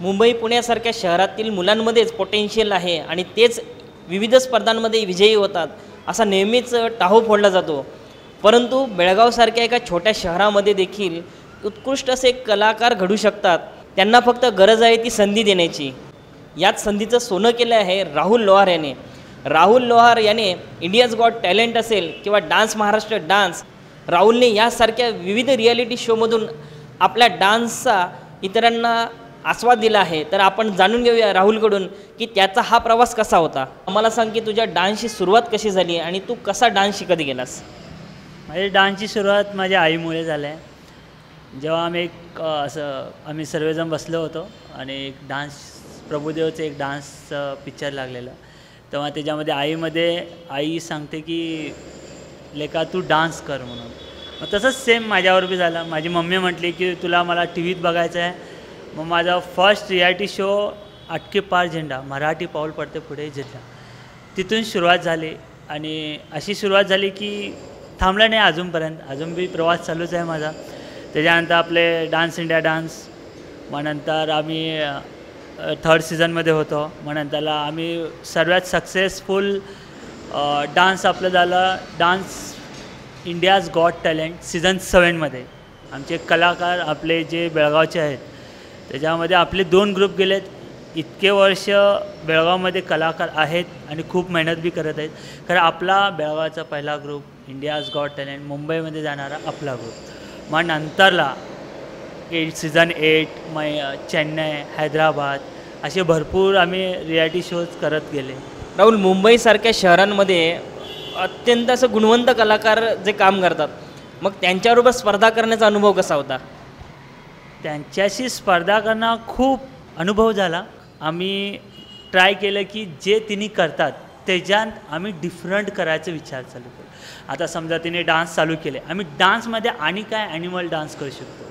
मुंबई पुण्यासारख्या शहरातील मुलांमध्येच पोटेन्शियल आहे आणि तेच विविध स्पर्धांमध्ये विजयी होतात असा नेहमीच टाहो फोडला जातो. परंतु बेळगावसारख्या एका छोट्या शहरामध्ये देखील उत्कृष्ट असे कलाकार घडू शकतात त्यांना फक्त गरज आहे ती संधी देण्याची. याच संधीचं सोनं केलं आहे राहुल लोहार याने. राहुल लोहार याने इंडियाज गॉट टॅलेंट असेल किंवा डान्स महाराष्ट्र डान्स राहुलने यासारख्या विविध रियालिटी शोमधून आपल्या डान्सचा इतरांना आस्वाद दिला आहे. तर आपण जाणून घेऊया राहुलकडून की त्याचा हा प्रवास कसा होता. मला सांग की तुझ्या डान्सची सुरुवात कशी झाली आणि तू कसा डान्स शिकत गेलास? माझी डान्सची सुरुवात माझ्या आईमुळे झाली आहे. जेव्हा आम्ही एक असं आम्ही सर्वजण बसलो होतो आणि एक डान्स प्रभुदेवचं एक डान्सचं पिक्चर लागलेलं. तेव्हा त्याच्यामध्ये आईमध्ये आई सांगते की लेका तू डान्स कर म्हणून. मग तसंच सेम माझ्यावर बी झालं. माझी मम्मी म्हटली की तुला मला टी व्हीत बघायचं आहे मग माझा फर्स्ट रियालिटी शो अटके पार झेंडा मराठी पाऊल पडते पुढे जिल्हा. तिथून सुरुवात झाली आणि अशी सुरुवात झाली की थांबला नाही अजूनपर्यंत. अजून बी प्रवास चालूच आहे माझा. त्याच्यानंतर आपले डान्स इंडिया डान्स मग नंतर आम्ही थर्ड सीझनमध्ये होतो. मग नंतरला आम्ही सर्वात सक्सेसफुल डान्स आपलं झालं dance India's got talent season सेवनमध्ये आमचे कलाकार आपले जे बेळगावचे आहेत त्याच्यामध्ये आपले दोन ग्रुप गेलेत. इतके वर्ष बेळगावमध्ये कलाकार आहेत आणि खूप मेहनत बी करत आहेत. कारण आपला बेळगावचा पहिला ग्रुप इंडियाज गॉट टॅलेंट मुंबईमध्ये जाणारा आपला ग्रुप मग नंतरला एट सीझन एट मै चेन्नई हैदराबाद असे भरपूर आम्ही रियालिटी शोज करत गेले. राहुल मुंबईसारख्या शहरांमध्ये अत्यंत असं गुणवंत कलाकार जे काम करतात मग त्यांच्याबरोबर स्पर्धा करण्याचा अनुभव कसा होता? त्यांच्याशी स्पर्धा करणं खूप अनुभव झाला. आम्ही ट्राय केलं की जे तिने करतात त्याच्यात आम्ही डिफरंट करायचा विचार चालू केला. आता समजा तिने डान्स चालू केले आम्ही डान्समध्ये आणि काय ॲनिमल डान्स करू शकतो?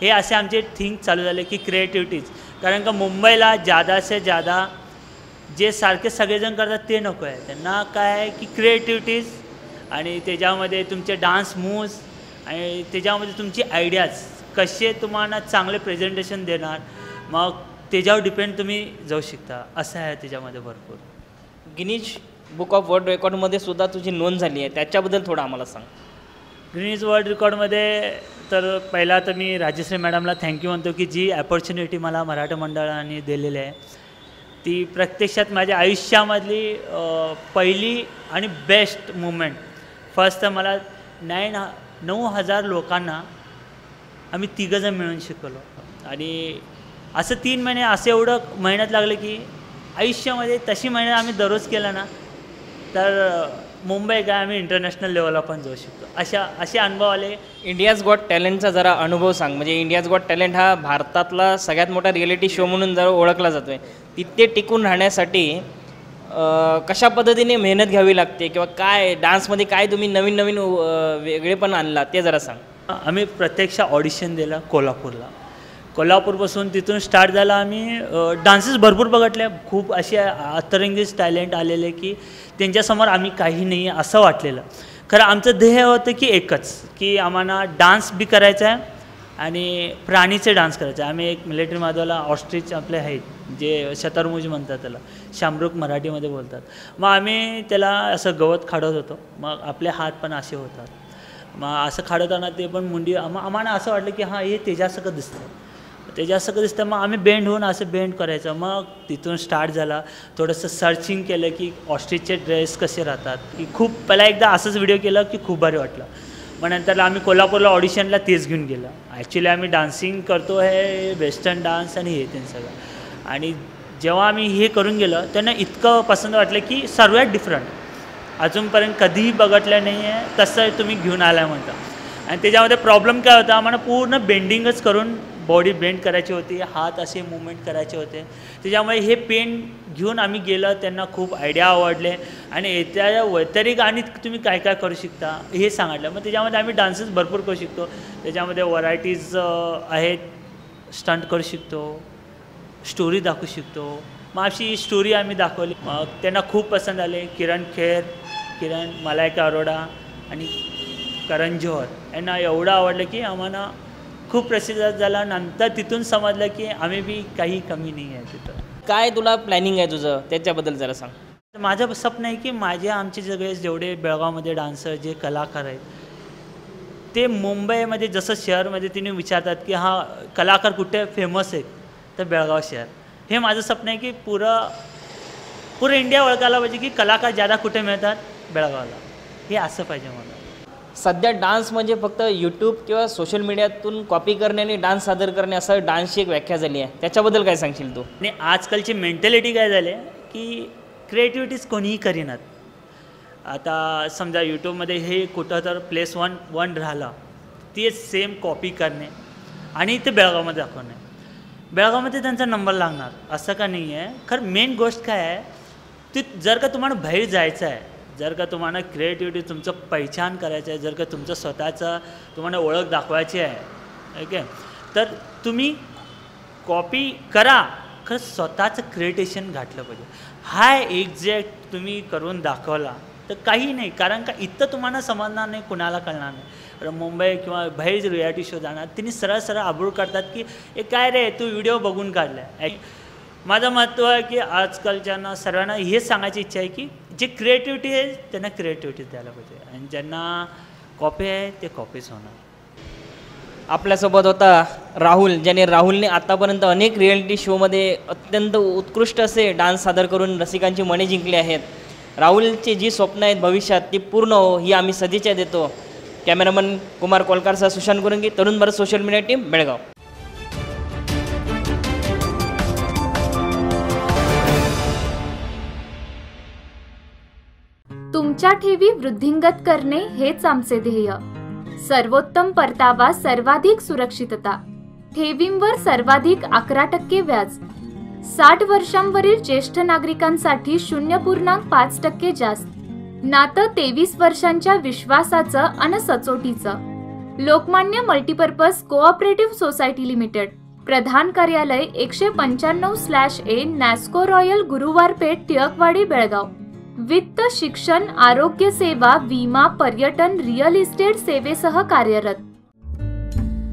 हे असे आमचे थिंक चालू झाले की क्रिएटिव्हिटीज कारण का मुंबईला जादासे जादा जे सारखे सगळेजण करतात ते नको आहे. त्यांना काय आहे की क्रिएटिव्हिटीज आणि त्याच्यामध्ये तुमचे डान्स मूव्ज आणि त्याच्यामध्ये तुमची आयडियाज कसे तुम्हाला चांगले प्रेझेंटेशन देणार मग त्याच्यावर डिपेंड तुम्ही जाऊ शकता. असं आहे त्याच्यामध्ये भरपूर. गिनीज बुक ऑफ वर्ल्ड रेकॉर्डमध्ये सुद्धा तुझी नोंद झाली आहे. त्याच्याबद्दल थोडं आम्हाला सांग. ग्रीनिज वर्ल्ड रेकॉर्डमध्ये तर पहिला तर मी राजश्री मॅडमला थँक्यू म्हणतो की जी ॲपॉर्च्युनिटी मला मराठा मंडळाने दिलेली आहे. ती प्रत्यक्षात माझ्या आयुष्यामधली पहिली आणि बेस्ट मुमेंट फर्स्ट तर मला नाईन नऊ हजार लोकांना आम्ही तिघंजण मिळून शिकवलो आणि असं तीन महिने असं एवढं मेहनत लागलं की आयुष्यामध्ये तशी मेहनत आम्ही दररोज केला ना तर मुंबई काय आम्ही इंटरनॅशनल लेवलला पण जाऊ शकतो. अशा असे अनुभव आले. इंडियाज गॉट टॅलेंटचा जरा अनुभव सांग. म्हणजे इंडियाज गॉट टॅलेंट हा भारतातला सगळ्यात मोठा रिअलिटी शो म्हणून जरा ओळखला जातो आहे तिथे टिकून राहण्यासाठी कशा पद्धतीने मेहनत घ्यावी लागते किंवा काय डान्समध्ये काय तुम्ही नवीन नवीन अं, वेगळेपण आणला ते जरा सांग. आम्ही प्रत्यक्ष ऑडिशन दिलं कोल्हापूरला. कोल्हापूरपासून तिथून स्टार्ट झाला आम्ही डान्सेस भरपूर बघितले. खूप असे अतरंगीच टॅलेंट आलेले की त्यांच्यासमोर आम्ही काही नाही आहे असं वाटलेलं. खरं आमचं ध्येय होतं की एकच की आम्हाला डान्स बी करायचा आहे आणि प्राणीचे डान्स करायचे. आहे. आम्ही एक मिलिटरी माधवाला ऑस्ट्रिच आपले आहेत जे शतरमुज म्हणतात त्याला शामरुख मराठीमध्ये बोलतात. मग आम्ही त्याला असं गवत खाडत होतो. मग आपले हात पण असे होतात. मग असं खाडवताना ते पण मुंडी आम्हा आम्हाला असं वाटलं की हां हे तेजासकं दिसतं तेजासकं दिसतं मग आम्ही बेंड होऊन असं बेंड करायचं. मग तिथून स्टार्ट झाला. थोडंसं सर्चिंग केलं की ऑस्ट्रिचचे ड्रेस कसे राहतात. की खूप पहिला एकदा असंच व्हिडिओ केला की खूप भारी वाटलं. मग नंतर आम्ही कोल्हापूरला ऑडिशनला तेच घेऊन गेलं. ॲक्च्युली आम्ही डान्सिंग करतो हे वेस्टर्न डान्स आणि हे ते सगळं. आणि जेव्हा आम्ही हे करून गेलं त्यांना इतकं पसंत वाटलं की सर्वात डिफरंट अजूनपर्यंत कधीही बघितलं नाही आहे तसं तुम्ही घेऊन आला म्हणता. आणि त्याच्यामध्ये प्रॉब्लेम काय होता? आम्हाला पूर्ण बेंडिंगच करून बॉडी बेंड करायची होती हात असे मुवमेंट करायचे होते. त्याच्यामुळे हे पेन घेऊन आम्ही गेलं त्यांना खूप आयडिया आवडले. आणि येत्या व्यतिरिक्त आणि तुम्ही काय काय करू शकता हे सांगितलं. मग त्याच्यामध्ये आम्ही डान्सेस भरपूर करू शकतो. त्याच्यामध्ये व्हरायटीज आहेत स्टंट करू शकतो स्टोरी दाखवू शकतो. मग अशी स्टोरी आम्ही दाखवली. मग त्यांना खूप पसंत आले. किरण खेर किरण मलायका अरोडा आणि करण जोहर. यांना एवढं आवडलं की आम्हाला खूप प्रसिद्ध झाला. नंतर तिथून समजलं की आम्ही बी काही कमी नाही आहे तिथं. काय तुला प्लॅनिंग आहे तुझं? त्याच्याबद्दल जरा सांग. माझं स्वप्न आहे की माझे आमचे सगळे जेवढे बेळगावमध्ये डान्सर जे कलाकार आहेत ते मुंबईमध्ये जसं शहरमध्ये तिने विचारतात की हा कलाकार कुठे फेमस आहेत तर बेळगाव शहर. हे माझं स्वप्न आहे की पुरं पुरं इंडिया ओळखायला पाहिजे की कलाकार ज्यादा कुठे मिळतात? बेळगावला. हे असं पाहिजे मला. सध्या डान्स म्हणजे फक्त यूट्यूब किंवा सोशल मीडियातून कॉपी करणे आणि डान्स सादर करणे असं डान्सची एक व्याख्या झाली आहे. त्याच्याबद्दल काय सांगशील तू? आणि आजकालची मेंटॅलिटी काय झाली आहे? की क्रिएटिव्हिटीज कोणीही करीनात. आता समजा यूट्यूबमध्ये हे कुठं तर प्लेस वन वन राहिलं तेच सेम कॉपी करणे आणि ते बेळगावमध्ये दाखवणे. बेळगावमध्ये त्यांचा नंबर लागणार. असं का नाही आहे? खरं मेन गोष्ट काय आहे? ती जर का तुम्हाला बाहेर जायचं आहे जर का तुम्हाला क्रिएटिव्हिटी तुमचं पहिचान करायचं आहे जर का तुमचं स्वतःचं तुम्हाला ओळख दाखवायची आहे ओके तर तुम्ही कॉपी करा. खरं स्वतःचं क्रिएटेशन घातलं पाहिजे. हा एक्झॅक्ट तुम्ही करून दाखवला तर काही नाही कारण का इथं तुम्हाला समजणार नाही कुणाला कळणार नाही. मुंबई किंवा बाहेर जे रियालिटी शो जाणार तिने सरळ सरळ आबूळ करतात की हे काय रे तू व्हिडिओ बघून काढला आहे माझं महत्त्व आहे की आजकालच्या सर्वांना हेच सांगायची इच्छा आहे की जे क्रिएटिव्हिटी आहे त्यांना क्रिएटिव्हिटी द्यायला पाहिजे. आणि ज्यांना कॉपी आहे ते कॉपीच होणार. आपल्यासोबत होता राहुल ज्याने राहुलने आतापर्यंत अनेक रियालिटी शोमध्ये अत्यंत उत्कृष्ट असे डान्स सादर करून रसिकांची मने जिंकली आहेत. राहुलची जी स्वप्न आहेत भविष्यात ती पूर्ण हो ही आम्ही सदिच्छा देतो. Cameraman Kumar कोलकारसह Sushant Gurangi Tarun Bharat social media team Belgaum. तुमच्या ठेवी वृद्धिंगत करणे हेच आमचे ध्येय. सर्वोत्तम परतावा सर्वाधिक सुरक्षितता. ठेवींवर सर्वाधिक अकरा टक्के व्याज. साठ वर्षांवरील ज्येष्ठ नागरिकांसाठी शून्य पूर्णांक पाच टक्के जास्त. नातं तेवीस वर्षांच्या विश्वासाचं अन सचोटीचं. Lokmanya multipurpose cooperative society limited. प्रधान कार्यालय एकशे पंच्याण्णव स्लॅश ए नॅस्को रॉयल गुरुवार पेठ टिळकवाडी बेळगाव. वित्त शिक्षण आरोग्य सेवा विमा पर्यटन रिअल इस्टेट सेवेसह कार्यरत.